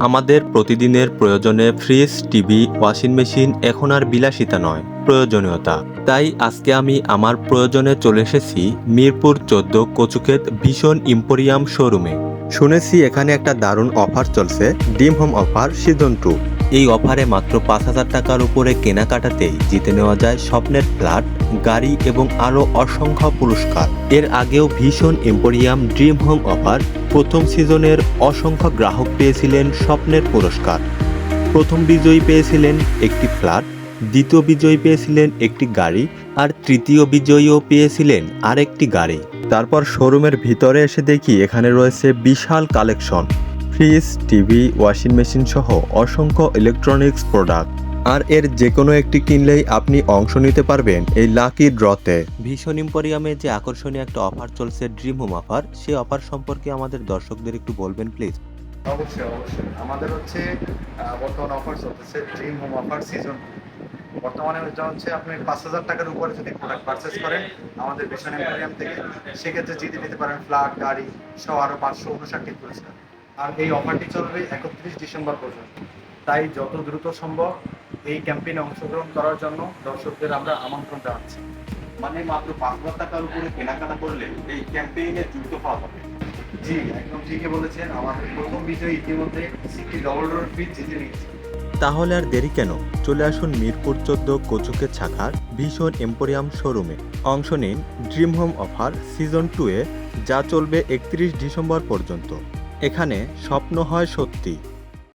আমাদের প্রতিদিনের প্রয়োজনে ফ্রিজ, টিভি, ওয়াশিং মেশিন এখন আর বিলাসিতা নয়, প্রয়োজনীয়তা। তাই আজকে আমি আমার প্রয়োজনে চলে এসেছি মিরপুর চোদ্দ কচুক্ষেত ভীষণ ইম্পোরিয়াম শোরুমে। শুনেছি এখানে একটা দারুণ অফার চলছে, ডিম হোম অফার, সিজন টু। এই অফারে মাত্র পাঁচ হাজার টাকার উপরে কেনাকাটাতেই জিতে নেওয়া যায় স্বপ্নের ফ্ল্যাট, গাড়ি এবং আরও অসংখ্য পুরস্কার। এর আগেও ভীষণ এম্পোরিয়াম ড্রিম হোম অফার প্রথম সিজনের অসংখ্য গ্রাহক পেয়েছিলেন স্বপ্নের পুরস্কার। প্রথম বিজয়ী পেয়েছিলেন একটি ফ্ল্যাট, দ্বিতীয় বিজয়ী পেয়েছিলেন একটি গাড়ি আর তৃতীয় বিজয়ীও পেয়েছিলেন আরেকটি গাড়ি। তারপর শোরুমের ভিতরে এসে দেখি এখানে রয়েছে বিশাল collection. Fridge TV washing machine সহ অসংখ্য ইলেকট্রনিক্স প্রোডাক্ট আর এর যে কোনো একটি কিনলেই আপনি অংশ নিতে পারবেন এই লাকি ড্রতে ভীষণ ইম্পোরিয়ামে যে আকর্ষণীয় একটা অফার চলছে ড্রিম হোম অফার সেই অফার সম্পর্কে আমাদের দর্শকদের একটু বলবেন প্লিজ অবশ্যই অবশ্যই। আমাদের হচ্ছে বর্তমান অফার চলতেছে ড্রিম হোম অফার সিজন বর্তমানে এটা হচ্ছে আপনি পাঁচ হাজার টাকার উপরে যদি প্রোডাক্ট পারচেস করেন আমাদের ভীষণ এম্পোরিয়াম থেকে সেক্ষেত্রে জিতে নিতে পারেন ফ্ল্যাট গাড়ি সহ আরও পাঁচশো উনষাটটি পুরস্কার। আর এই অফারটি চলবে একত্রিশ ডিসেম্বর পর্যন্ত। তাই যত দ্রুত সম্ভব এই ক্যাম্পেইনে অংশগ্রহণ করার জন্য দর্শকদের আমরা আমন্ত্রণ জানাচ্ছি। মানে মাত্র পাঁচ হাজার টাকার উপরে কেনাকাটা করলে এই ক্যাম্পেইনে যুক্ত হওয়া হবে। জি, একদম ঠিকই বলেছেন। আমাদের প্রথম বিজয়ী ইতিমধ্যে সিটি ডবল ডোর ফ্রিজ জিতে নিয়েছে। তাহলে আর দেরি কেন? চলে আসুন মিরপুর চোদ্দ কচুকে ছাকার ভীষণ এম্পোরিয়াম শোরুমে। অংশ নিন dream home offer season two এ, যা চলবে একত্রিশ ডিসেম্বর পর্যন্ত। এখানে স্বপ্ন হয় সত্যি।